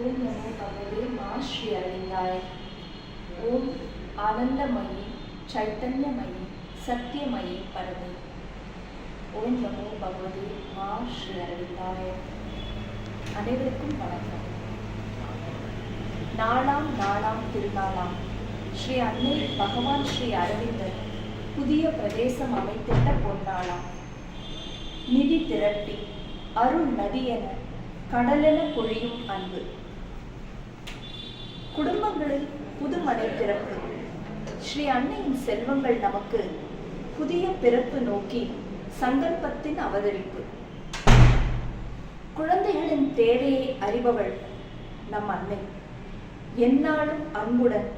ஓம் நமோ பகவே மா ஸ்ரீ அரவிந்தாய ஓம் ஆனந்தமயி சைத்தன்யமயி சத்தியமயி பரமே ஓம் நமோ பகவதே மா ஸ்ரீ அரவிந்தாய அனைவருக்கும் வணக்கம். நாளாம் நாளாம் திருநாளாம் ஸ்ரீ அன்னை பகவான் ஸ்ரீ அரவிந்தர் புதிய பிரதேசம் அமைத்திட்ட பொன்னாளாம். நிதி திரட்டி அருள் நதி என கடலென பொழியும் அன்பு. குடும்பங்களில் புதுமனை பிறப்பு ஸ்ரீ அன்னையின் செல்வங்கள் நமக்கு புதிய பிறப்பு நோக்கி சங்கல்பத்தின் அவதரிப்பு. குழந்தைகளின் தேவையை அறிபவள் நம் அன்னை. எந்நாளும் அன்புடன்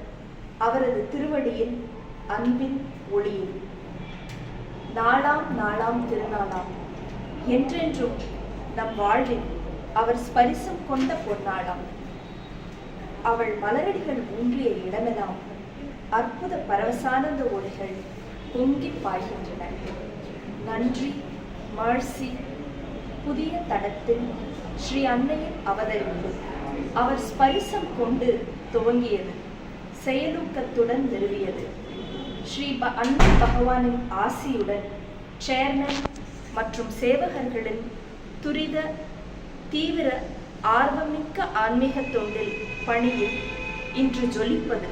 அவரது திருவடியில் அன்பின் ஒளியில். நாளாம் நாளாம் திருநாளாம். என்றென்றும் நம் வாழ்வில் அவர் ஸ்பரிசம் கொண்ட பொன்னாளாம். அவள் மலரடிகள் ஊன்றிய இடமெல்லாம் அற்புத பரவசானந்த ஒளிகள் பொங்கி பாய்கின்றன. நன்றி மாழ்சி புதிய தடத்தில் ஸ்ரீ அன்னையின் அவதரிப்பு. அவர் ஸ்பரிசம் கொண்டு துவங்கியது. செயலூக்கத்துடன் நிறுவியது. ஸ்ரீ ப அன்னை பகவானின் ஆசியுடன் சேர்மன் மற்றும் சேவகர்களின் துரித தீவிர ஆர்வமிக்க ஆன்மீக தொண்டில் பணியில் இன்று ஜொலிப்பது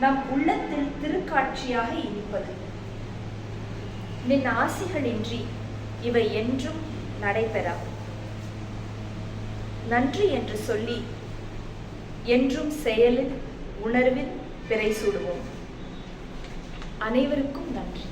நம் உள்ளத்தில் திருக்காட்சியாக இனிப்பது நின் ஆசிகளின்றி இவை என்றும் நடைபெறா. நன்றி என்று சொல்லி என்றும் செயலில் உணர்வில் பிறை சூடுவோம் அனைவருக்கும் நன்றி.